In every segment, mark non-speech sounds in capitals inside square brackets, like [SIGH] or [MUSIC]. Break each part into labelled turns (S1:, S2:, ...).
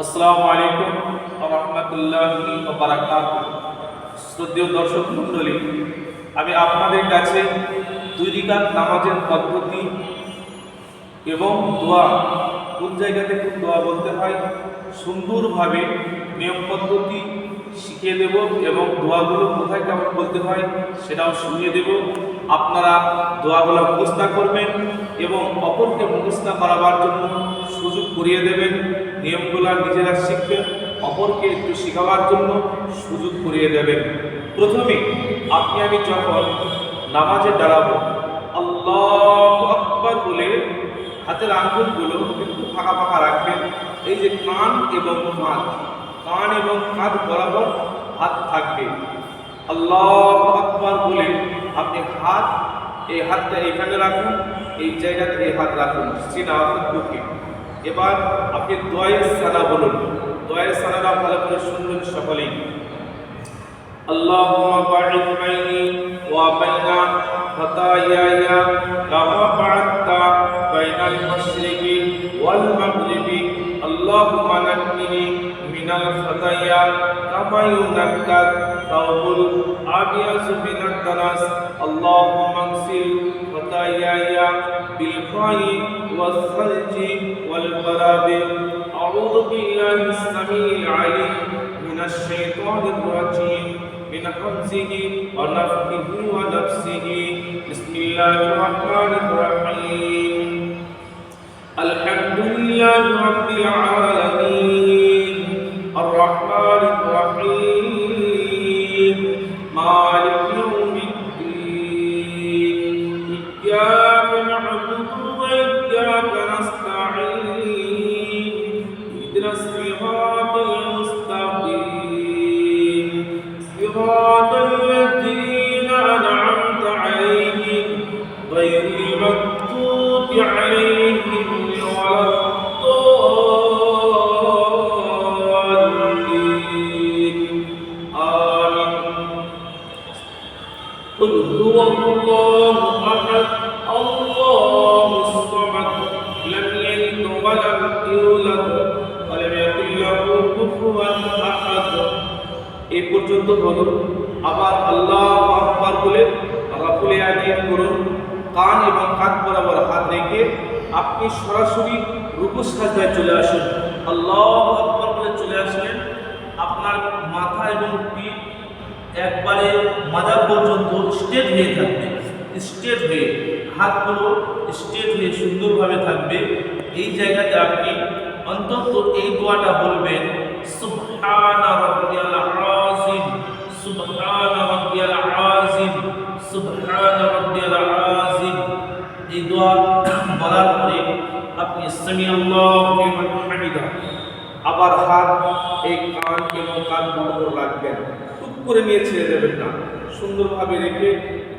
S1: আসসালামু আলাইকুম রহমতুল্লাহি শ্রদ্ধেয় দর্শক মণ্ডলী, আমি আপনাদের কাছে দুই রিকাত নামাজের পদ্ধতি এবং দোয়া, কোন জায়গাতে কোন দোয়া বলতে হয়, সুন্দরভাবে নিয়ম পদ্ধতি শিখিয়ে দেব এবং দোয়াগুলো কোথায় কেমন বলতে হয় সেটাও শুনিয়ে দেব। আপনারা দোয়াগুলো মুখস্থা করবেন এবং অপরকে মুখস্থা করাবার জন্য সুযোগ করিয়ে দেবেন। নিয়মগুলো নিজেরা শিখবেন, অপরকে একটু শেখাবার জন্য সুযোগ করিয়ে দেবেন। প্রথমে, আপনি আমি যখন নামাজে দাঁড়াবো, আল্লাহ বলে হাতের আঙ্গুলগুলো একটু ফাঁকা ফাঁকা রাখবেন। এই যে কান এবং হাত, কান এবং হাত বরাবর হাত থাকবে। আল্লাহ আকবর বলে আপনি হাত, এই হাতটা এখানে রাখুন, এই জায়গাতে এই হাত রাখুন, সিনা বুকে এবার আপনি দয়ের সানা বলুন দয়ের সানাটা ভালো করে শুনবেন সকলেই اللهم باعد بيني وبين خطاياي كما بعدت بين المشرق والمغرب اللهم نقني من الخطايا كما ينقى الثوب الابيض من الدنس اللهم اغسل خطاياي بالماء والثلج والبراد أعوذ بالله السميع العليم من الشيطان الرجيم من همزه ونفخه ونفسه. بسم الله الرحمن الرحيم. এ পর্যন্ত বলুন, আবার আল্লাহ আকবার বলে আল্লাহ রাফুলে আগে করুন, কান এবং কাত বরাবর হাত রেখে আপনি সরাসরি রুকুস সাজদায় চলে আসুন। আল্লাহ আকবার বলে চলে আসলেন, আপনার মাথা এবং পিঠ একবারে মাজা পর্যন্ত স্ট্রেট হয়ে থাকবে স্ট্রেট হয়ে হাতগুলো স্ট্রেট হয়ে সুন্দরভাবে থাকবে। এই জায়গাতে আপনি অন্তত এই দোয়াটা বলবেন সুবহানা রাব্বিয়াল আযীম, সুবহানা রাব্বিয়াল আযীম, সুবহানা রাব্বিয়াল আযীম। এই দোয়া বলার পরে আপনি সামি আল্লাহু হামিদা, আবার হাত এই কান এবং কান বরাবর রাখবেন। টুক করে নিয়ে ছেড়ে দেবেন না। সুন্দরভাবে রেখে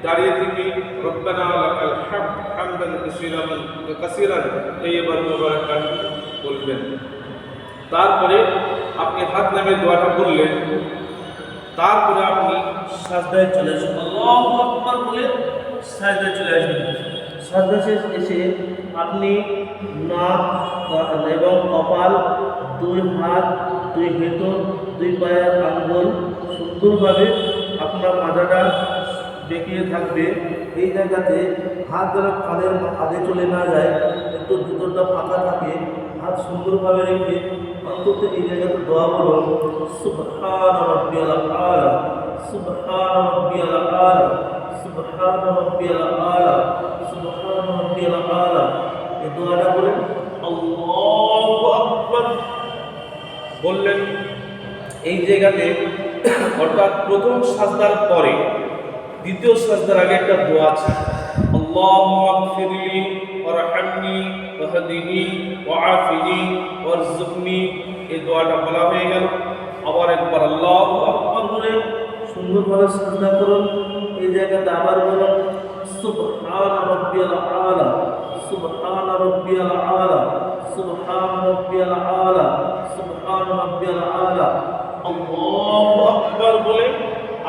S1: দাঁড়িয়ে থেকে রব্বানা লাকাল হামদ, হামদান কাসীরান কাসীরান, তাইয়্যিবান মুবারাকান বলবেন। তারপরে আপনি হাত নামে দোয়াটা বললেন তারপরে আপনি সাজদায় চলে আসুন আল্লাহু আকবার বলে সাজদায় চলে আসবেন। সাজদা শেষ এসে আপনি নাক এবং কপাল, দুই হাত, দুই ভেতর, দুই পায়ের আঙ্গুল সুন্দরভাবে আপনার মাজাটা বেঁকিয়ে থাকবে। এই জায়গাতে হাত যেন কাঁধের কাঁধে চলে না যায়, একটু ভিতরটা ফাঁকা থাকে হাত সুন্দরভাবে রেখে অন্তত এই জায়গাতে দোয়া বলো সুবহান রাব্বিয়াল আলা, সুবহান রাব্বিয়াল আলা, সুবহান রাব্বিয়াল আলা, সুবহান রাব্বিয়াল আলা। এই দোয়াটা বলেন আল্লাহু আকবার। বললেন, এই জায়গাতে অর্থাৎ প্রথম সাজদার পরে দ্বিতীয় সাজদার আগে একটা দোয়া আছে। আল্লাহুম্মা আগফিরলি ওয়ারহামনি ওয়াহদিনি ওয়াআফিনি ওয়ারযুকনি। এই দোয়াটা বলা হয়ে গেল। আবার একবার আল্লাহু আকবার বলে সুন্দরভাবে সাজদা করুন। এই জায়গাতে আবার বলুন, সুবহান রাব্বিয়াল আলা, সুবহান রাব্বিয়াল আলা, সুবহান রাব্বিয়াল আলা, সুবহান রাব্বিয়াল আলা। আল্লাহু আকবার বলে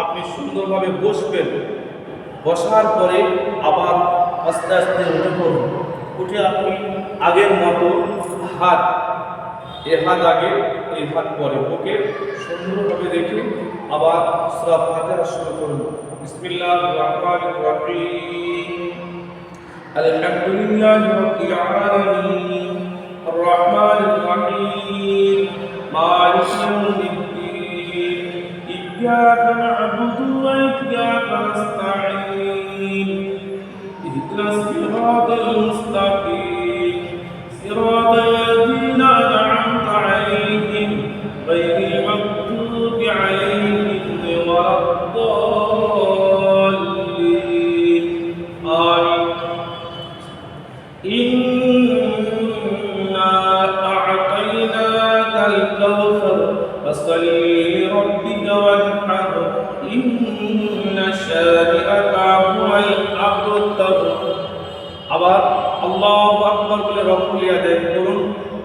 S1: আপনি সুন্দরভাবে বসবেন। বসার পরে আবার আস্তে আস্তে উঠে পড়ুন। উঠে আপনি আগের মতো হাত এ হাত আগে এই হাত পরে ওকে সুন্দরভাবে দেখি আবার সুরা ফাতিহা শুরু করুন বিসমিল্লাহির রহমানির রহিম আলহামদুলিল্লাহি রাব্বিল আলামিন আর রহমানির রহিম মালিক ইয়াউমিদ্দিন ইয়্যাকা না'বুদু ওয়া ইয়্যাকা নাস্তা'ইন ইহদিনাস সিরাতাল মুস্তাকিম صراط الذين আকবর বলে রব্বুল আদায় করুন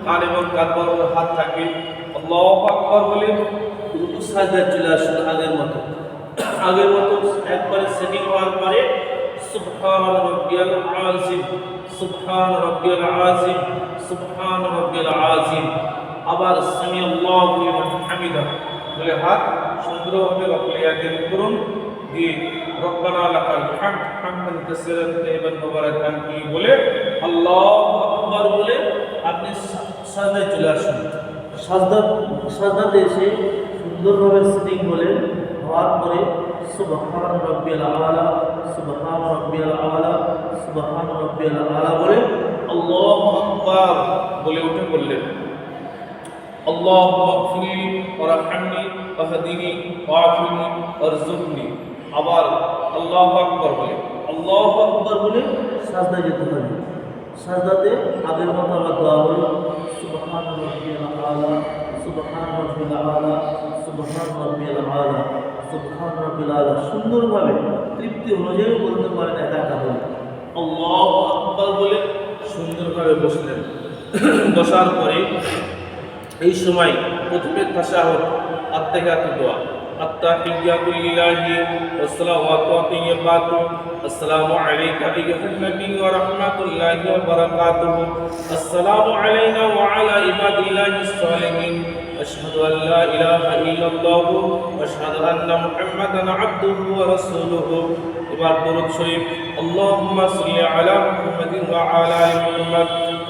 S1: কান এবং কান বরাবর হাত থাকবে। আল্লাহ আকবর বলে
S2: রুকু সাজদা চলে আসুন আগের মতো। আগের মতো একবারে সেটিং হওয়ার পরে, সুবহান রাব্বিয়াল আযিম, সুবহান রাব্বিয়াল আযিম, সুবহান রাব্বিয়াল আযিম। আবার সামি আল্লাহু হামিদা।
S1: বলে হাত সুন্দরভাবে রব্বুল আদায় করুন দিয়ে রব্বানা লাকাল হামদ হামদান কাসীরান তাইয়িবান মুবারাকান ফি বলে?
S2: আল্লাহু আকবার বলে আপনি সাজদায় চলে আসুন। সাজদা সাজদাতে এসে সুন্দরভাবে সিটিং বলেন হওয়ার পরে সুবহান রাব্বিয়াল আলা সুবহান রাব্বিয়াল আলা সুবহান রাব্বিয়াল আলা বলে
S1: আল্লাহু আকবার বলে উঠে বললেন আল্লাহুম্মা গফিরলি ওয়ারহামনি ওয়াহদিনি ওয়াফিনি ওয়ারযুকনি। আবার আল্লাহ আকবার বলে।
S2: আল্লাহু আকবর বলে সাজদায় যেতে হবে। সাজদাতে আগের মতো আবার দোয়া হলো সুবহান রাব্বিয়াল আলা সুবহান রাব্বিয়াল আলা সুবহান রাব্বিয়াল আলা সুবহান রাব্বিয়াল আলা। সুন্দরভাবে, তৃপ্তি অনুযায়ী বলতে পারেন একা একা বলে আল্লাহু আকবার বলে
S1: সুন্দরভাবে বসলেন। [CLEARS THROAT] বসার পরে এই সময় প্রথমে তাশাহুদ আত্তাহিয়াতু দোয়া। التحيات لله والصلوات والطيبات. السلام عليك أيها النبي ورحمة الله وبركاته. السلام علينا وعلى عباد الله الصالحين. أشهد أن لا إله إلا الله. وأشهد أن محمدا عبده ورسوله. إباد برد اللهم صل على محمد وعلى آل محمد.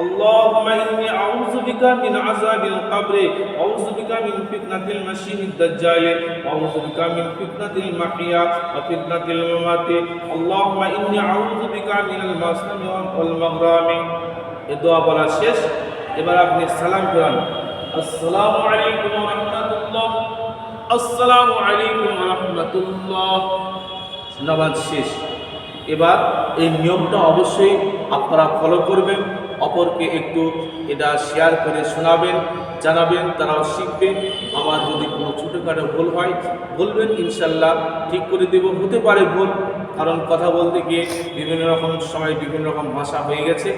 S1: اللهم إني أعوذ بك من عذاب القبر أعوذ بك من فتنة المسيح الدجال أعوذ بك من فتنة المحيا وفتنة الممات اللهم إني أعوذ بك من المسلم والمغرام এই দোয়া বলা শেষ এবার আপনি সালাম করান আসসালামু আলাইকুম ওয়া রাহমাতুল্লাহ আসসালামু আলাইকুম ওয়া রাহমাতুল্লাহ নামাজ শেষ এবার এই নিয়মটা অবশ্যই আপনারা ফলো করবেন অপরকে একটু এটা শেয়ার করে শোনাবেন, জানাবেন, তারাও শিখবেন আমার যদি কোনো ছোটোখাটো ভুল হয়, বলবেন ইনশাল্লাহ। ঠিক করে দেব, হতে পারে ভুল। কারণ কথা বলতে গিয়ে বিভিন্ন রকম সময়, বিভিন্ন রকম ভাষা হয়ে গেছে।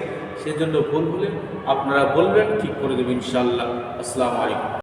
S1: সেজন্য ভুল হলে আপনারা বলবেন, ঠিক করে দেবেন ইনশাল্লাহ। আসসালামু আলাইকুম।